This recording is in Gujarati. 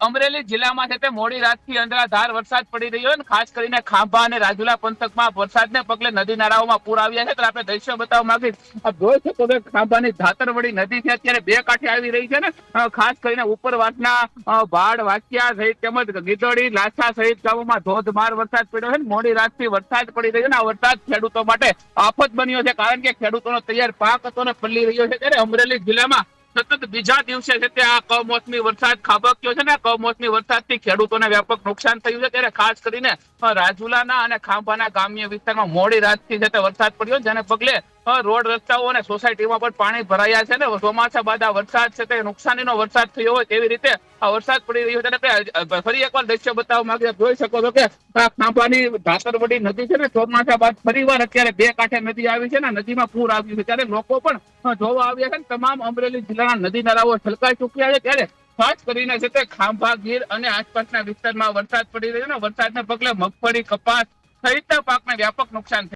અમરેલી જિલ્લામાં છે તે મોડી રાતથી અંધરાધાર વરસાદ પડી રહ્યો છે ખાસ કરીને ખાંભા અને રાજુલા પંથકમાં વરસાદને પગલે નદી નાળાઓમાં પૂર આવ્યા છે. તો આપણે દ્રશ્ય બતાવવા માંગી જોઈ શકો કે ખાંભાની ધાતરવડી નદી છે. અત્યારે બે કાંઠે આવી રહી છે ને. ખાસ કરીને ઉપરવાસના ભાડ વાંચ્યા સહિત તેમજ ગીદોડી, લાછા સહિત ગામોમાં ધોધમાર વરસાદ પડ્યો છે. મોડી રાતથી વરસાદ પડી રહ્યો છે આ વરસાદ ખેડૂતો માટે આફત બન્યો છે. કારણ કે ખેડૂતોનો તૈયાર પાક હતો ને પલ્લી રહ્યો છે. ત્યારે અમરેલી જિલ્લામાં સતત બીજા દિવસે છે તે આ કમોસમી વરસાદ ખાબક્યો છે ને કમોસમી વરસાદથી ખેડૂતોને વ્યાપક નુકસાન થયું છે. ત્યારે ખાસ કરીને રાજુલાના અને ખાંભાના ગ્રામ્ય વિસ્તારમાં મોડી રાતથી છે તે વરસાદ પડ્યો, જેને પગલે રોડ રસ્તાઓ અને સોસાયટીમાં પણ પાણી ભરાયા છે ને, ચોમાસા બાદ આ વરસાદ છે તે નુકસાનીનો વરસાદ થયો હોય તેવી રીતે આ વરસાદ પડી રહ્યો છે. ફરી એકવાર દ્રશ્ય બતાવવા માંગે જોઈ શકો છો કે આ ખાંભાની ધાતરવડી નદી છે ને, ચોમાસા બાદ ફરીવાર અત્યારે બે કાંઠે નદી આવી છે ને નદીમાં પૂર આવ્યું છે. ત્યારે લોકો પણ જોવા આવ્યા છે ને, તમામ અમરેલી જિલ્લાના નદી નાળાઓ છલકાઈ ચૂક્યા છે. ત્યારે ખાસ કરીને છે તે ખાંભા, ગીર અને આસપાસના વિસ્તારમાં વરસાદ પડી રહ્યો છે ને, વરસાદને પગલે મગફળી, કપાસ, સહિતના પાકને વ્યાપક નુકસાન